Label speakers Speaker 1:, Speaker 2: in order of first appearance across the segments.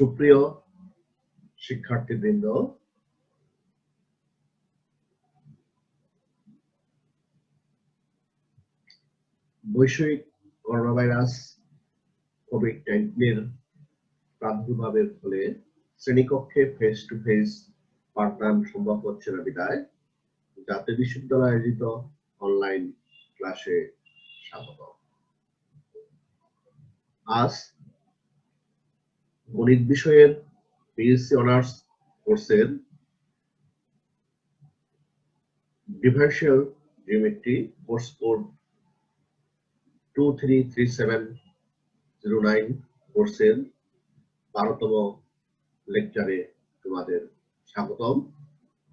Speaker 1: সুপ্রিয় শিক্ষার্থীবৃন্দ বৈষয়িক করোনা ভাইরাস কোভিড নাইন্টিনের প্রাদুর্ভাবের ফলে শ্রেণীকক্ষে ফেস টু ফেস পাঠদান সম্ভব হচ্ছে না বিদায়। জাতীয় বিশ্ববিদ্যালয় আয়োজিত অনলাইন ক্লাসে স্বাগত আজ গণিত বিষয়ের পিএসসি অনার্স কোর্সের differential geometry course code two three three seven zero nine কোর্সের বারোতম লেকচারে তোমাদের স্বাগতম।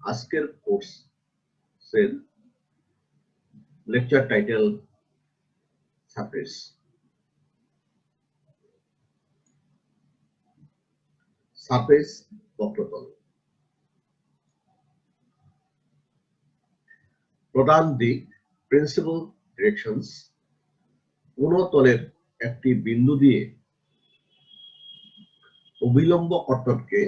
Speaker 1: আজকের কোর্সের লেকচার টাইটেল সারফেস সারফেস বক্রতল। প্রধান দিক প্রিন্সিপাল ডিরেকশনস কোন তলের একটি বিন্দু দিয়ে অবিলম্ব কর্তনকে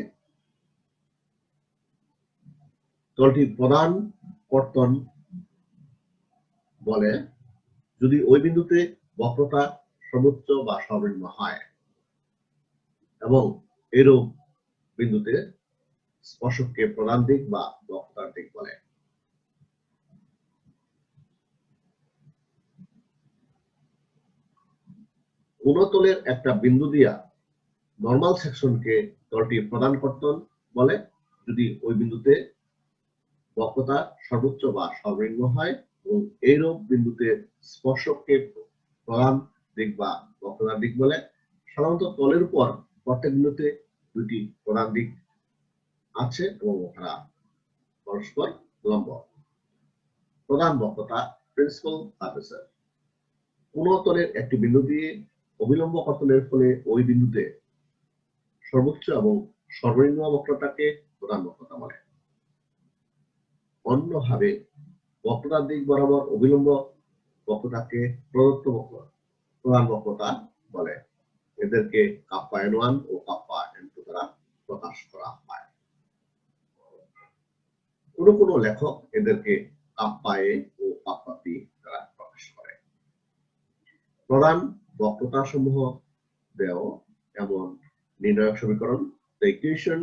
Speaker 1: তলটি প্রধান কর্তন বলে, যদি ওই বিন্দুতে বক্রতা সর্বোচ্চ বা সর্বনিম্ন হয় এবং এরূপ বিন্দুতে স্পর্শককে প্রধান দিক বা বক্রতার দিক বলে। কোন তলের একটা বিন্দু দিয়া নর্মাল সেকশনকে তলটি প্রদান কর্তন বলে। যদি ওই বিন্দুতে বক্রতা সর্বোচ্চ বা সর্বনিম্ন হয় এবং এইরূপ বিন্দুতে স্পর্শককে প্রধান দিক বা বক্রতার দিক বলে, সাধারণত তলের উপর প্রত্যেক বিন্দুতে দুটি প্রধান দিক আছে এবং ওখানা পরস্পর লম্ব। প্রধান বক্রতা প্রিন্সিপাল সার্ফেসের কোন তলের একটি বিন্দু দিয়ে অবিলম্ব কর্তনের ফলে ওই বিন্দুতে সর্বোচ্চ এবং সর্বনিম্ন বক্রতাকে প্রধান বক্রতা বলে। অন্যভাবে বক্রতার দিক বরাবর অবিলম্ব বক্রতাকে প্রদত্ত বক্র প্রধান বক্রতা বলে। এদেরকে কাপ্পা এন ওয়ান ও কাপ্পা প্রকাশ করা হয়। কোন কোন লেখক এদেরকে কাপ্পা এ ও কাপ্পা পি দ্বারা প্রকাশ করে। প্রধান বক্রতা সমূহ দেও এমন নির্ণায়ক সমীকরণ, the equation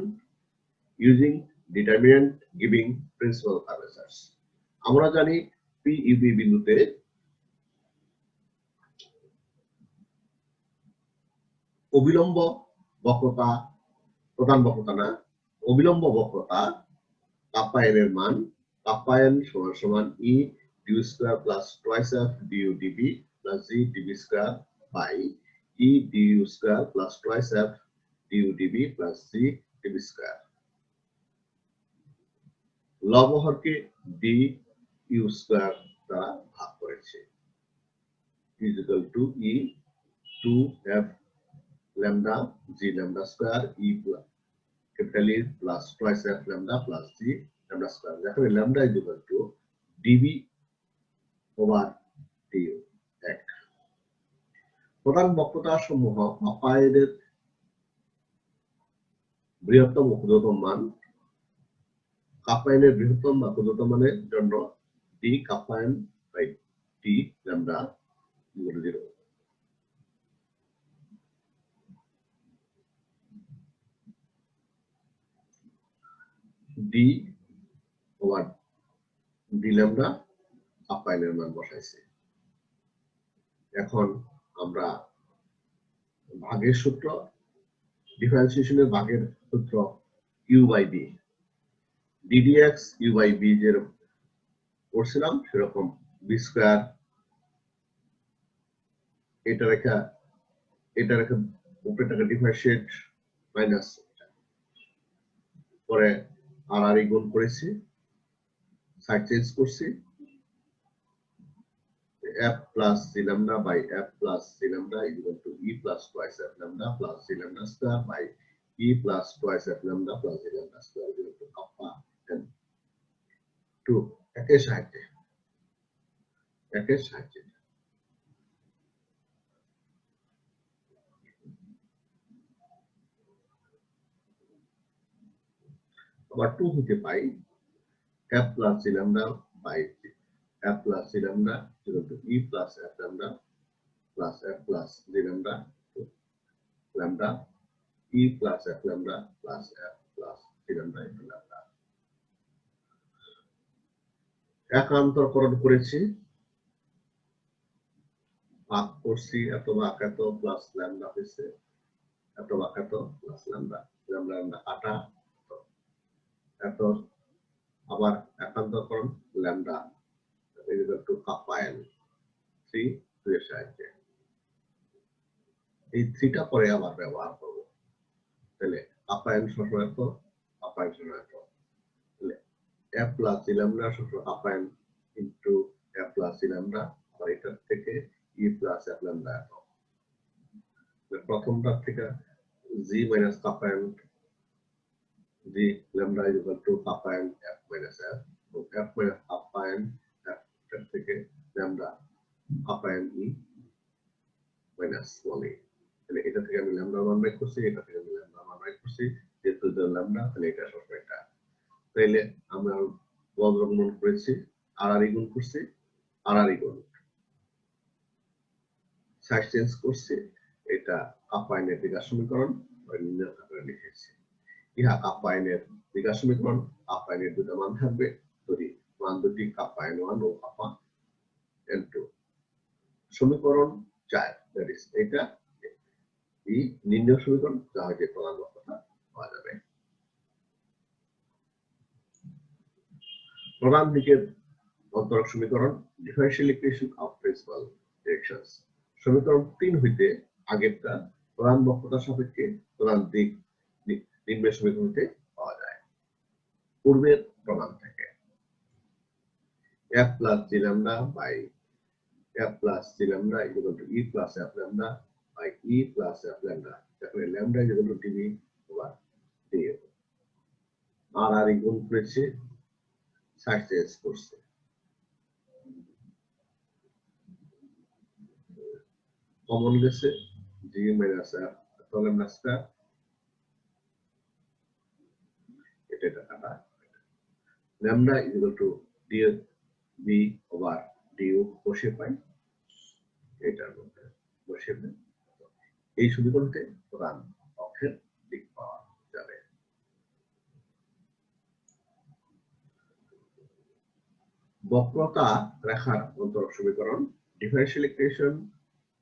Speaker 1: using determinant giving principal curvatures আমরা জানি পি ইউবি বিন্দুতে অবিলম্ব বক্রতা প্রধান বক্রতা না অবিলম্ব বক্রতা কাপ্পায়ন এর মান, কাপ্পায়ন সমান সমান E du square plus twice F du dv plus G dv square by E du square plus twice F du dv plus G dv square লবহরকে D U square দ্বারা ভাগ করেছে। Is equal to e 2 f lambda g lambda square e plus capital E plus twice f lambda plus g lambda square যেখানে lambda is equal to dv over du প্রধান বক্রতা সমূহ অপায়ের বৃহত্তম ক্ষুদ্রতম মান কাপায়নের বৃহত্তম বা ক্ষুদ্রতম মানের জন্য D kappa n by T lambda equal to zero. D over D lambda আপাইনের মান বসাইছে। এখন আমরা ভাগের সূত্র, ডিফারেন্সিয়েশনের ভাগের সূত্র U by V ddx U by V যেরকম করছিলাম সেরকম বি স্কোয়ার এটা রেখা এটা রেখা উপরেটাকে ডিফারেন্সিয়েট মাইনাস পরে আরআরই গোল করেছে সাইট করছে। F plus C lambda by F plus C lambda equal to E plus twice F lambda plus C lambda square by E plus twice F lambda plus C lambda square equal to kappa N two একে সাহায্যে। একে সাহায্যে। আবার two হতে পাই? F plus C by F plus C equal to E plus F lambda plus F plus G lambda lambda E plus F lambda plus F plus C lambda lambda একান্তরকরণ করেছি। ভাগ করছি এত ভাগ এত প্লাস ল্যামডা হয়েছে। এত ভাগ এত প্লাস ল্যামডা ল্যামডা ল্যামডা এত আবার একান্তকরণ, lambda equal to kappa n three two এর সাহায্যে। এই থ্রিটা পরে আবার ব্যবহার করব। তাহলে কাপায়ন সমান এত কাপায়ন সমান এত তাহলে এফ প্লাস ল্যামডা সমান kappa n into F plus lambda, আবার এটার থেকে ই প্লাস এফ ল্যামডা এত প্রথমটার থেকে G minus kappa n G lambda is equal to kappa n F minus F তো F minus kappa n F থেকে lambda kappa n E minus one এ তাহলে এটা থেকে আমি ল্যামডা মান বাইর করছি, এটা থেকে আমি ল্যামডা মান বাইর করছি, যেহেতু এটা ল্যামডা তাহলে এটা সবসময় এটা। তাইলে আমরা বজ্র গুণন করেছি, আর আর গুণ করছি, আর আর গুণ। সাইজ চেঞ্জ করছি, এটা কাপায়নের বিকাশ সমীকরণ লিখেছি। ইহা কাপায়নের বিকাশ সমীকরণ কাপায়নের দুটো মান থাকবে। যদি মান দুটি কাপায়ন ওয়ান ও কাপা এন টু সমীকরণ চার দ্যাট ইজ এটা এই নির্ণয় সমীকরণ যা প্রধান বক্রতা পাওয়া যাবে। প্রধান দিকের অন্তরক সমীকরণ differential equation of principal directions সমীকরণ তিন হইতে আগেরটা প্রধান বক্রতার সাপেক্ষে প্রধান দিক নিম্নের সমীকরণতে পাওয়া যায় পূর্বের প্রমাণ থেকে f plus g lambda by f g lambda is equal to e plus f lambda by e plus f তারপরে lambda is equal to dv over df আর আর গুণ করেছে চেঞ্জ করছে কমন গেছে g মাইনাস f এত lambda square এটা এটা কাটা lambda is equal to df b over du বসে পাই। এটার মধ্যে বসে এই সমীকরণতে প্রধান অক্ষের দিক পাওয়া যাবে। বক্রতা রেখার অন্তরক সমীকরণ differential equation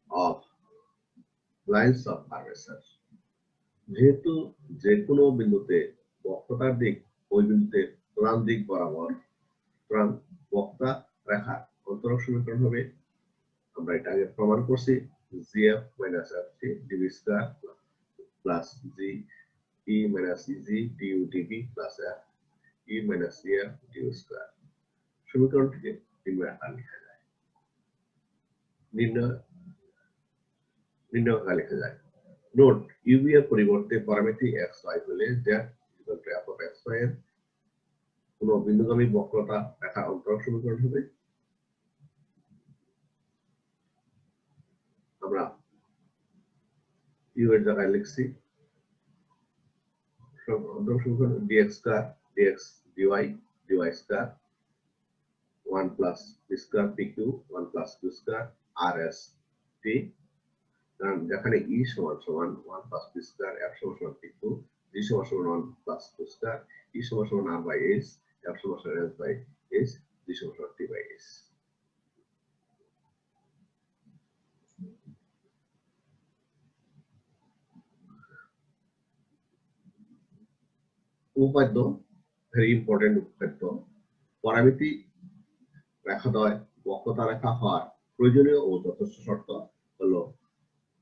Speaker 1: of lines of curvature যেহেতু যে কোনো বিন্দুতে বক্রতার দিক ওই বিন্দুতে প্রধান দিক বরাবর সুতরাং বক্তা, রেখা অন্তরক সমীকরণ হবে। আমরা এটা আগে প্রমাণ করছি। GF minus F C dv square plus G E minus EG du dv plus F E minus CF du square সমীকরণটিকে নিম্ন আকার লেখা যায়। নিম্ন নিম্ন আকার লেখা যায়। নোট ইউবি এর পরিবর্তে পরামিতি এক্স ওয়াই হলে that equal to F of X Y কোন বিন্দুগামী বক্রতা রেখা অন্তরক সমীকরণ হবে আমরা ইউ এর জায়গায় লিখছি। অন্তরক সমীকরণ dx square dx dy dy স্কয়ার 1 প্লাস p স্কয়ার pq 1 প্লাস কারণ যেখানে e সমান সমান 1 প্লাস p স্কয়ার f সমান সমান pq g সমান সমান 1 প্লাস q স্কয়ার e সমান সমান বাই s f সমান সমান s বাই s g সমান সমান t বাই s উপাদ্য ভেরি ইম্পর্টেন্ট উপাদ্য পরামিতি রেখাদ্বয় বক্রতা রেখা হওয়ার প্রয়োজনীয় ও যথেষ্ট শর্ত হলো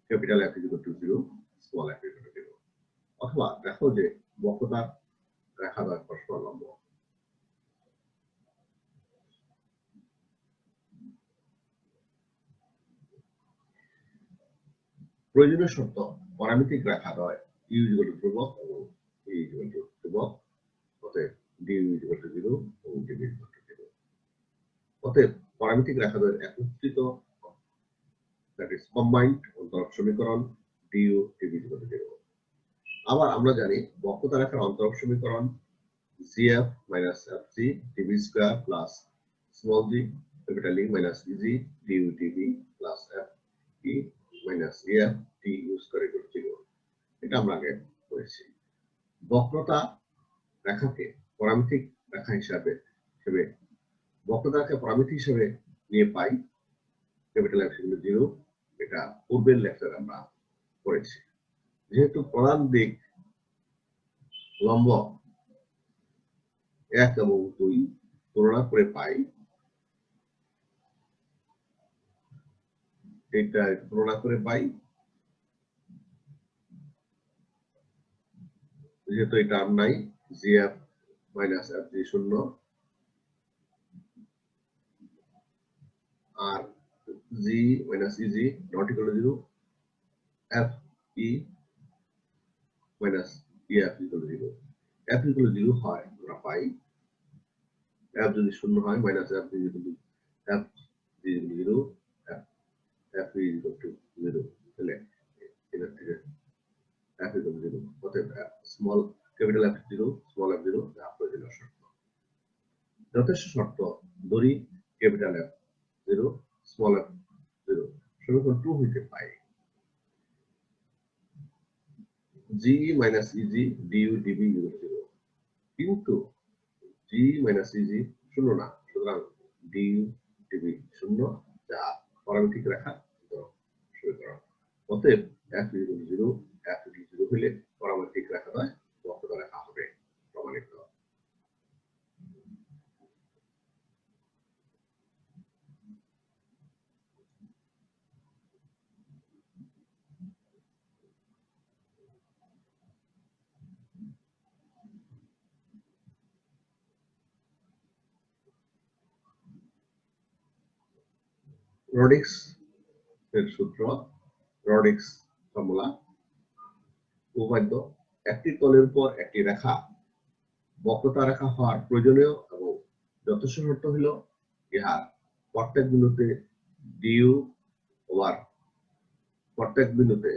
Speaker 1: capital F equal to zero small F equal to zero অথবা দেখো যে বক্রতার রেখাদ্বয় পরস্পর লম্ব। প্রয়োজনীয় শর্ত পরামিতিক রেখাদ্বয় ইউ ইকুয়াল টু ধ্রুবক এবং ই ইকুয়াল টু ধ্রুবক। অতএব ডি ইকুয়াল টু জিরো এবং ডিবি ইকুয়াল টু জিরো অতএব রেখাদ্বয়ের একত্রিত দ্যাট ইজ কম্বাইন্ড অন্তরক সমীকরণ du dv equal to zero আবার আমরা জানি বক্রতা রেখার অন্তরক সমীকরণ F square plus small G capital E minus EG du dv plus F E minus F T use করে জিরো এটা আমরা আগে করেছি বক্রতা রেখাকে পরামিতিক রেখা হিসাবে হিসেবে বক্রতাকে পরামিতি হিসেবে নিয়ে পাই, ক্যাপিটাল ইকুয়াল জিরো এটা পূর্বের লেকচারে আমরা করেছি যেহেতু প্রধান দিক লম্ব এক এবং দুই তুলনা করে পাই এটা তুলনা করে পাই। যেহেতু এটা আর নাই জিএফ মাইনাস এফ জি শূন্য। আর G minus EG not equal to zero F E minus E F equal zero F equal zero হয়, আমরা পাই। এফ যদি শূন্য হয়, minus F G equal F G zero F E equal to zero তাহলে এটার থেকে এফ টু জিরো অতএব small capital F zero small F zero যা প্রয়োজনীয় শর্ত যথেষ্ট শর্ত ধরি capital F zero small F zero সমীকরণ টু হইতে পাই G minus EG du dv zero কিন্তু জি মাইনাস ইজি শূন্য না সুতরাং ডিউ ডিবি শূন্য যা পরামিতিক শুরু করা অতএব F equal zero F zero হইলে ঠিক রাখা নয়, বক্রতা রেখা হবে প্রমাণিত রডিক্স এর সূত্র রডিক্স ফর্মুলা উপাদ্য একটি তলের উপর একটি রেখা, বক্রতা রেখা হওয়ার প্রয়োজনীয় এবং যথেষ্ট শর্ত হইল ইহার প্রত্যেক বিন্দুতে ডিউ ওভার প্রত্যেক বিন্দুতে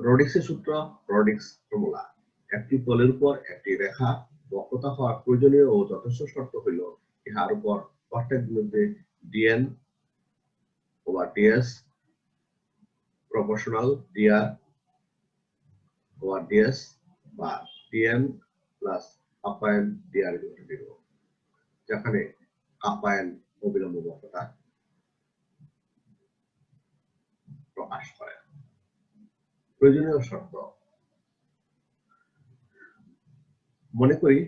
Speaker 1: রডিক্সের সূত্র রডিক্স ফর্মুলা একটি তলের উপর একটি রেখা, বক্রতা হওয়ার প্রয়োজনীয় ও যথেষ্ট শর্ত হইল ইহার উপর প্রত্যেক বিন্দুতে dn over ds proportional dr over ds বা dn plus kappa n dr equal to zero যেখানে আপায়ন অবিলম্ব বক্রতা প্রকাশ করে প্রয়োজনীয় শর্ত মনে করি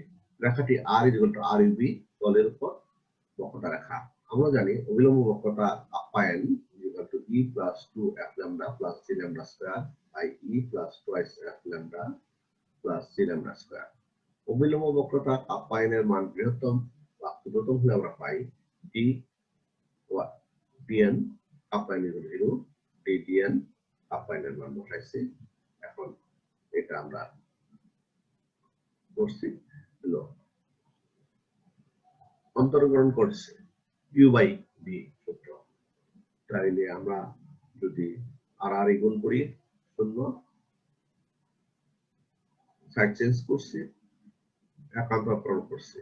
Speaker 1: রেখাটি আর টু আর ইউবি তলের উপর বক্রতা রেখা। আমরা জানি অবিলম্ব বক্রতা kappa n equal to E plus two F lambda plus C lambda square by E plus twice F lambda plus C lambda square অবিলম্ব বক্রতা আপ্যায়নের মান বৃহত্তম বা ক্ষুদ্রতম হলে আমরা পাই D dn kappa n equal zero D dn আপ্যায়নের মান বসাইছি। এখন এটা আমরা করছি। অন্তর্গ্রহণ করছে। ইউ বাই বি সূত্র। তাইলে আমরা যদি আর আর গুণ করি, শূন্য। সাইড চেঞ্জ করছি একান্ত পূরণ করছি।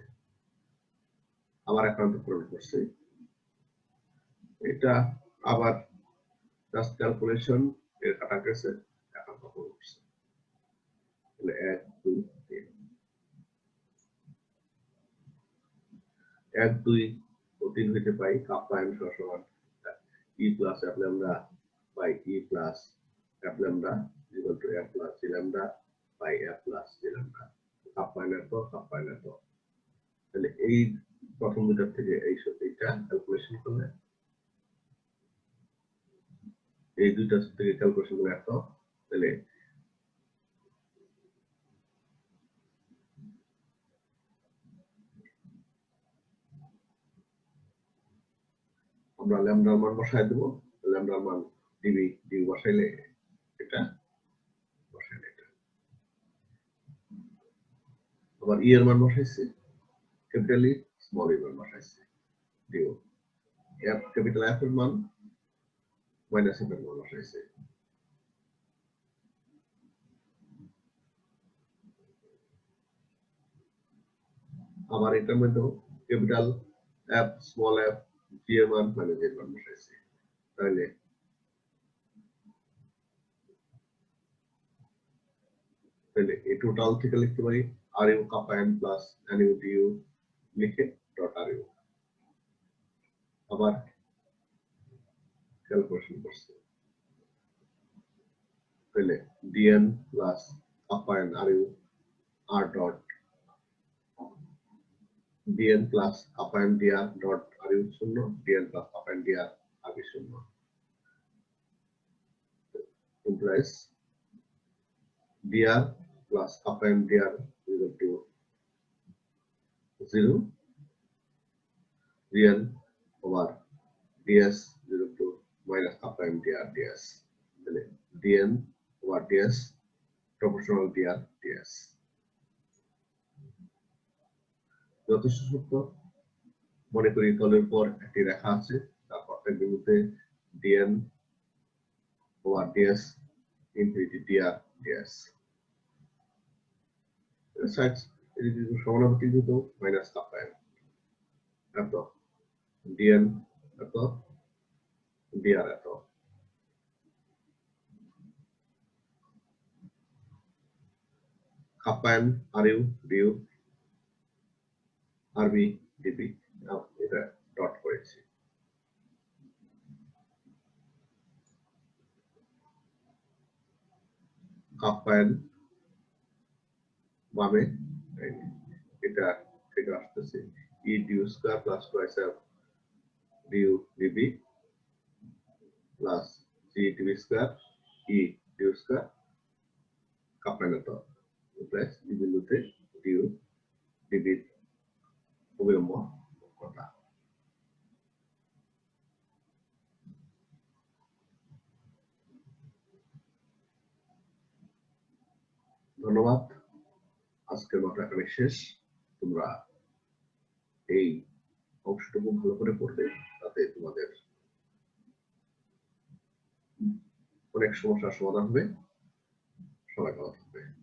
Speaker 1: আবার একান্ত পূরণ করছি। এটা আবার জাস্ট ক্যালকুলেশন এর কাটা গেছে একান্ত পূরণ করছে। তাহলে এক, দুই, তিন। এক, দুই ও তিন হইতে পাই কাপ্পায়ন সমান E plus F lambda by E plus F lambda equal to F plus C lambda by F plus C lambda তো সাব তো তাহলে এই প্রথম দুটার থেকে এই এইটা ক্যালকুলেশন করলে। এই দুইটা থেকে ক্যালকুলেশন করে এত তাহলে আমরা ল্যামডার মান বসাই দেবো। ল্যামডার মান ডিবি ডিবি বসাইলে এটা বসাইলে এটা। আবার ই এর মান বসাইছে, ক্যাপিটাল ই স্মল ই মান বসাইছে ডিও এফ ক্যাপিটাল এফ এর মান মাইনাস এফ এর মান বসাইছে। আবার এটার মধ্যেও ক্যাপিটাল অ্যাপ স্মল অ্যাপ জিএমআর মানে যে বসাইছি তাহলে তাহলে এই টোটাল থেকে লিখতে পারি R U kappa N plus N U D U লিখে ডট আর ইউ আবার ক্যালকুলেশন করছি তাহলে dn plus kappa N R U R dot dn plus kappa N dr dot R U শূন্য dn plus kappa N dr আগে শূন্য implies dr plus kappa and dr is equal to 0 real over ds is equal to minus kappa and dr ds তাহলে dn over ds proportional dr ds যথেষ্ট সত্য। মনে করি তলের পর একটি রেখা আছে, তার প্রত্যেক infinity dr ds sides এটি যদি সমানুপাতিক দিত মাইনাস কাপা এত dn এত dr এত R U du RV dv এটা ডট করেছি। কাপ্পায়ন বামে এটা থেকে আসতেছে। E du square plus twice F du dv plus G dv square E du square kappa n তো প্লাস এই বিন্দুতে ডিউ ডিবি কথা ধন্যবাদ। আজকের মতো এখানে শেষ। তোমরা এই অংশটুকু ভালো করে পড়বে, তাতে তোমাদের অনেক সমস্যার সমাধান হবে, সবাই ভালো থাকবে।